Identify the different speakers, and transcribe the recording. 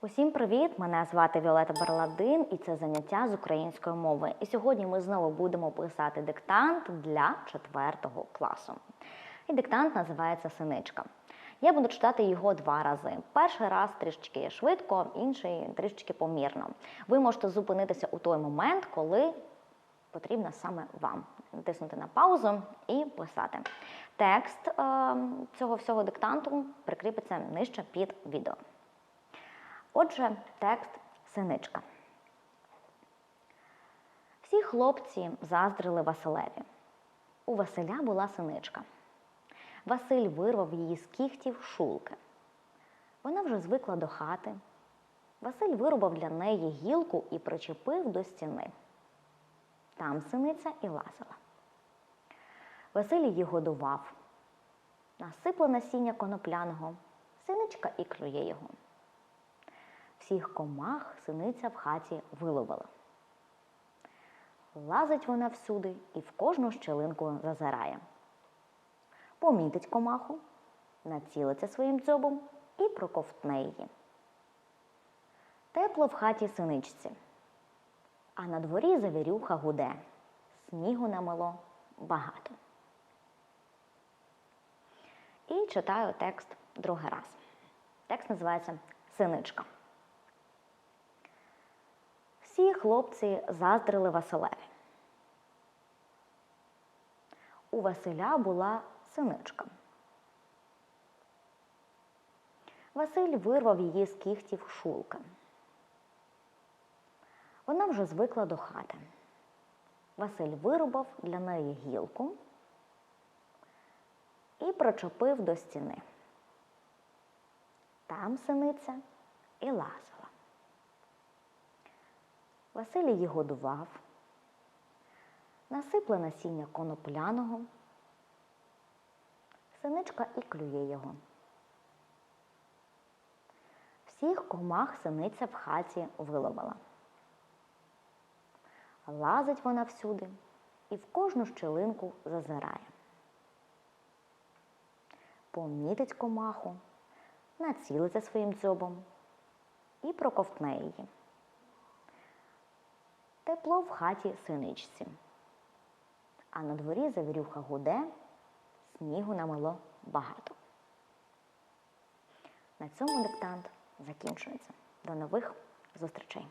Speaker 1: Усім привіт! Мене звати Віолета Барладин і це заняття з української мови. І сьогодні ми знову будемо писати диктант для четвертого класу. І диктант називається Синичка. Я буду читати його два рази. Перший раз трішечки швидко, інший трішечки помірно. Ви можете зупинитися у той момент, коли потрібно саме вам. Натиснути на паузу і писати. Текст е, цього всього диктанту прикріпиться нижче під відео. Отже, текст синичка. Всі хлопці заздрили Василеві. У Василя була синичка. Василь вирвав її з кігтів шулки. Вона вже звикла до хати. Василь вирубав для неї гілку і причепив до стіни. Там синиця і лазила. Василь її годував. Насипла насіння конопляного, синичка і клює його. Всіх комах синиця в хаті виловила. Лазить вона всюди і в кожну щелинку зазирає. Помітить комаху, націлиться своїм дзьобом і проковтне її. Тепло в хаті синичці, а на дворі завірюха гуде. Снігу намело багато. І читаю текст другий раз. Текст називається Синичка. Всі хлопці заздрили Василеві. У Василя була синичка. Василь вирвав її з кігтів шулка. Вона вже звикла до хати. Василь вирубав для неї гілку і причепив до стіни. Там синиця і лазила. Василь її годував, насипле насіння конопляного, синичка і клює його. Всіх комах синиця в хаті виловила. Лазить вона всюди і в кожну щелинку зазирає. Помітить комаху, націлиться своїм дзьобом і проковтне її. Тепло в хаті синичці. А на дворі завірюха гуде, снігу намело багато. На цьому диктант закінчується. До нових зустрічей!